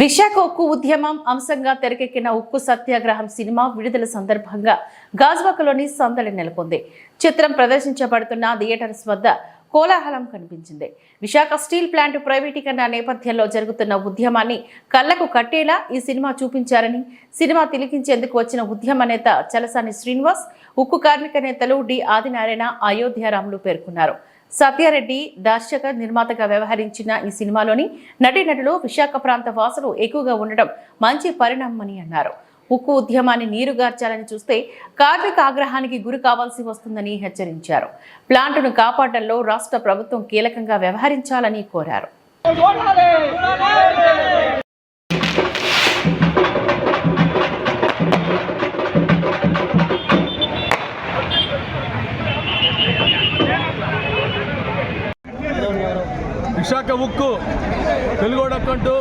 విశాఖ ఉక్కు ఉద్యమం అంశంగా తెరకెక్కిన ఉక్కు సత్యాగ్రహం సినిమా విడుదల సందర్భంగా గాజువాకలోని సందడి నెలకొంది. చిత్రం ప్రదర్శించబడుతున్న థియేటర్స్ వద్ద కోలాహలం కనిపించింది. విశాఖ స్టీల్ ప్లాంట్ ప్రైవేటీకరణ నేపథ్యంలో జరుగుతున్న ఉద్యమాన్ని కళ్ళకు కట్టేలా ఈ సినిమా చూపించారని సినిమా తిలికించేందుకు వచ్చిన ఉద్యమ నేత చలసాని శ్రీనివాస్ ఉక్కు కార్మిక నేతలు డి ఆదినారాయణ అయోధ్యారాములు పేర్కొన్నారు. సత్యారెడ్డి దర్శక నిర్మాతగా వ్యవహరించిన ఈ సినిమాలోని నటీనటులు విశాఖ ప్రాంత వాసులు ఎక్కువగా ఉండడం మంచి పరిణామమని అన్నారు. ఉక్కు ఉద్యమాన్ని నీరుగార్చాలని చూస్తే కార్మిక ఆగ్రహానికి గురి కావాల్సి వస్తుందని హెచ్చరించారు. ప్లాంటును కాపాడడంలో రాష్ట్ర ప్రభుత్వం కీలకంగా వ్యవహరించాలని కోరారు. విశాఖ ఉక్కు తెలుగోడక్కంటూ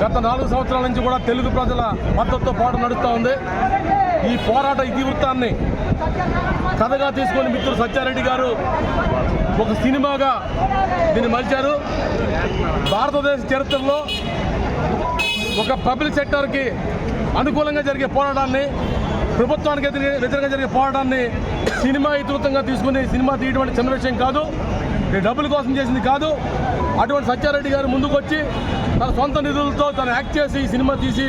గత నాలుగు సంవత్సరాల నుంచి కూడా తెలుగు ప్రజల మద్దతుతో పాటు నడుస్తూ ఉంది. ఈ పోరాట ఇతివృత్తాన్ని కథగా తీసుకొని మిత్రుడు సత్యారెడ్డి గారు ఒక సినిమాగా దీన్ని మలిచారు. భారతదేశ చరిత్రలో ఒక పబ్లిక్ సెక్టార్కి అనుకూలంగా జరిగే పోరాటాన్ని ప్రభుత్వానికి వ్యతిరేకంగా జరిగే పోరాటాన్ని సినిమా ఇతివృత్తంగా తీసుకుని సినిమా తీయడం అంటే చిన్న విషయం కాదు. డబ్బుల కోసం చేసింది కాదు. అటువంటి సత్యారెడ్డి గారు ముందుకు వచ్చి తన సొంత నిధులతో తను యాక్ట్ చేసి ఈ సినిమా తీసి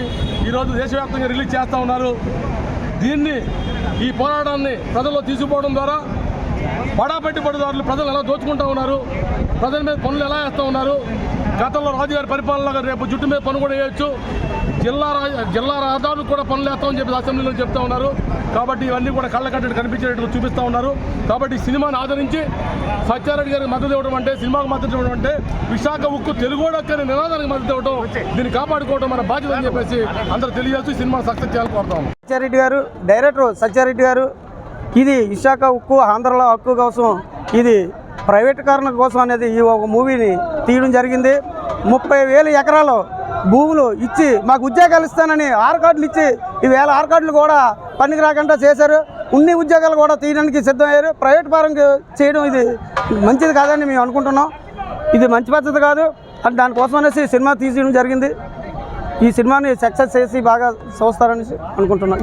ఈరోజు దేశవ్యాప్తంగా రిలీజ్ చేస్తూ ఉన్నారు. దీన్ని ఈ పోరాటాన్ని ప్రజల్లో తీసుకుపోవడం ద్వారా బడా పెట్టుబడిదారులు ప్రజలు ఎలా దోచుకుంటూ ఉన్నారు ప్రజల మీద పనులు ఎలా వేస్తూ ఉన్నారు గతంలో రాజుగారి పరిపాలనగా రేపు జుట్టు మీద పన్ను కూడా వేయొచ్చు. జిల్లా జిల్లా రహదారులు కూడా పనులు వేస్తామని చెప్పి అసెంబ్లీలో చెప్తా ఉన్నారు. కాబట్టి ఇవన్నీ కూడా కళ్ళకట్టడి కనిపించేటట్లు కనిపించేటట్టు చూపిస్తూ ఉన్నారు. కాబట్టి సినిమాను ఆదరించి సత్యారెడ్డి గారికి మద్దతు ఇవ్వడం అంటే సినిమాకు మద్దతు ఇవ్వడం అంటే విశాఖ ఉక్కు తెలుగోడక్కని నినాదానికి మద్దతు ఇవ్వడం దీన్ని కాపాడుకోవడం మన బాధ్యత అని చెప్పేసి అందరూ తెలియజేస్తూ సినిమా సినిమాను సక్సెస్ చేయాలని కోరుతాం. సత్యారెడ్డి గారు డైరెక్టర్ సత్యారెడ్డి గారు ఇది విశాఖ ఉక్కు ఆంధ్రలో హక్కు కోసం ఇది ప్రైవేటీకరణ కోసం అనేది ఈ ఒక మూవీని తీయడం జరిగింది. ముప్పై వేల ఎకరాలు భూములు ఇచ్చి మాకు ఉద్యోగాలు ఇస్తానని ఆరు కార్డులు ఇచ్చి ఈ వేల ఆరు కార్డులు కూడా పనికి రాకుండా చేశారు. ఉన్ని ఉద్యోగాలు కూడా తీయడానికి సిద్ధమయ్యారు. ప్రైవేట్ పరం చేయడం ఇది మంచిది కాదని మేము అనుకుంటున్నాం. ఇది మంచి పద్ధతి కాదు. అని దానికోసం అనేసి సినిమా తీసేయడం జరిగింది. ఈ సినిమాని సక్సెస్ చేసి బాగా చూస్తారని అనుకుంటున్నాం.